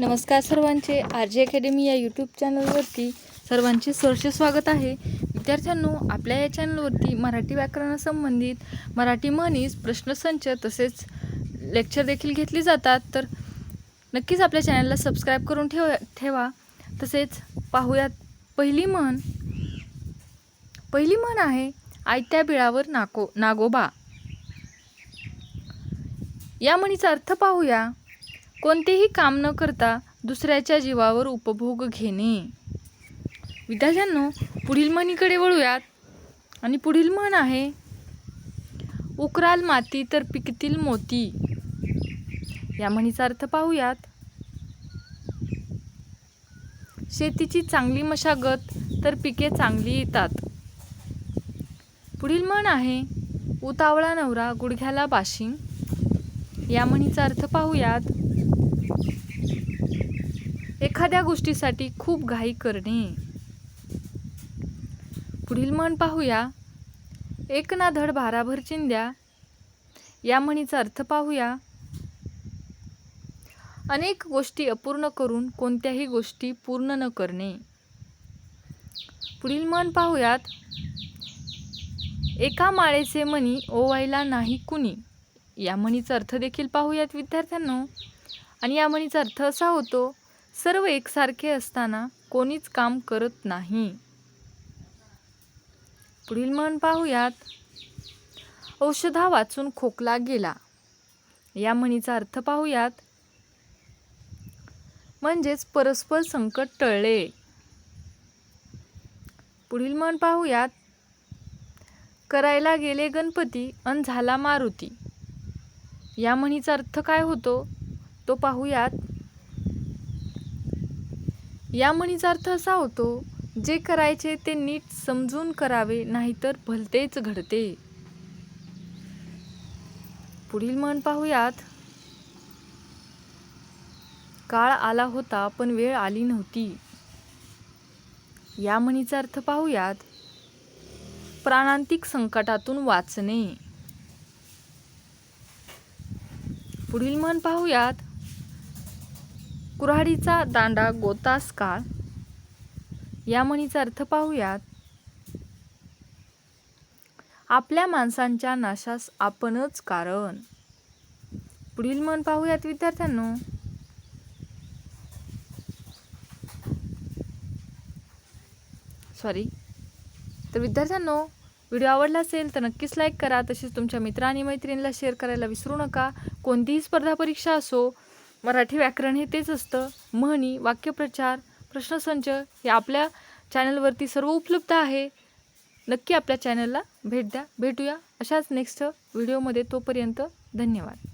नमस्कार सर्वांचे. R J academy या यूट्यूब चॅनलवरती सर्वांचे सहर्ष स्वागत आहे. विद्यार्थ्यांनो आपल्या या चॅनलवरती मराठी व्याकरणासंबंधित मराठी म्हणीस प्रश्नसंच तसेच लेक्चर देखील घेतली जातात. तर नक्कीच आपल्या चॅनलला सबस्क्राईब करून ठेव ठेवा. तसेच पाहूयात पहिली म्हण. पहिली म्हण आहे आयत्या बिळावर नाको नागोबा. या म्हणीचा अर्थ पाहूया. कोणतेही काम न करता दुसऱ्याच्या जीवावर उपभोग घेणे. विद्यार्थ्यांनो पुढील म्हणीकडे वळूयात. आणि पुढील म्हण आहे उकराल माती तर पिकतील मोती. या म्हणीचा अर्थ पाहूयात. शेतीची चांगली मशागत तर पिके चांगली येतात. पुढील म्हण आहे उतावळा नवरा गुडघ्याला बाशिंग. या म्हणीचा अर्थ पाहूयात. एखाद्या गोष्टीसाठी खूप घाई करणे. पुढील म्हण पाहूया. एक ना धड भाराभर चिंध्या. या म्हणीचा अर्थ पाहूया. अनेक गोष्टी अपूर्ण करून कोणत्याही गोष्टी पूर्ण न करणे. पुढील म्हण पाहूयात. एका माळेचे मणी ओवायला नाही कुणी. या म्हणीचा अर्थ देखील पाहूयात विद्यार्थ्यांनो. आणि या म्हणीचा अर्थ असा होतो सर्व एकसारखे असताना कोणीच काम करत नाही. पुढील म्हण पाहूयात. औषधा वाचून खोकला गेला. या म्हणीचा अर्थ पाहूयात. म्हणजेच परस्पर संकट टळले. पुढील म्हण पाहूयात. करायला गेले गणपती अन झाला मारुती. या म्हणीचा अर्थ काय होतो? तो पाहूयात. या म्हणीचा अर्थ असा होतो जे करायचे ते नीट समजून करावे नाहीतर भलतेच घडते. पुढील म्हण पाहूयात. काळ आला होता पण वेळ आली नव्हती. या म्हणीचा अर्थ पाहूयात. प्राणांतिक संकटातून वाचणे. पुढील म्हण पाहूयात. कुऱ्हाडीचा दांडा गोतास काळ या म्हणीचा अर्थ पाहूयात. आपल्या माणसांच्या नाशास आपणच कारण. पुढील म्हण पाहूयात विद्यार्थ्यांनो. सॉरी तर विद्यार्थ्यांनो व्हिडिओ आवडला असेल तर नक्कीच लाईक करा. तसेच तुमच्या मित्र आणि मैत्रिणीला शेअर करायला विसरू नका. कोणतीही स्पर्धा परीक्षा असो मराठी व्याकरण हे तेच असतं. म्हणी वाक्यप्रचार प्रश्नसंच हे आपल्या चॅनलवरती सर्व उपलब्ध आहे. नक्की आपल्या चॅनलला भेट द्या. भेटूया अशाच नेक्स्ट व्हिडिओमध्ये तोपर्यंत धन्यवाद.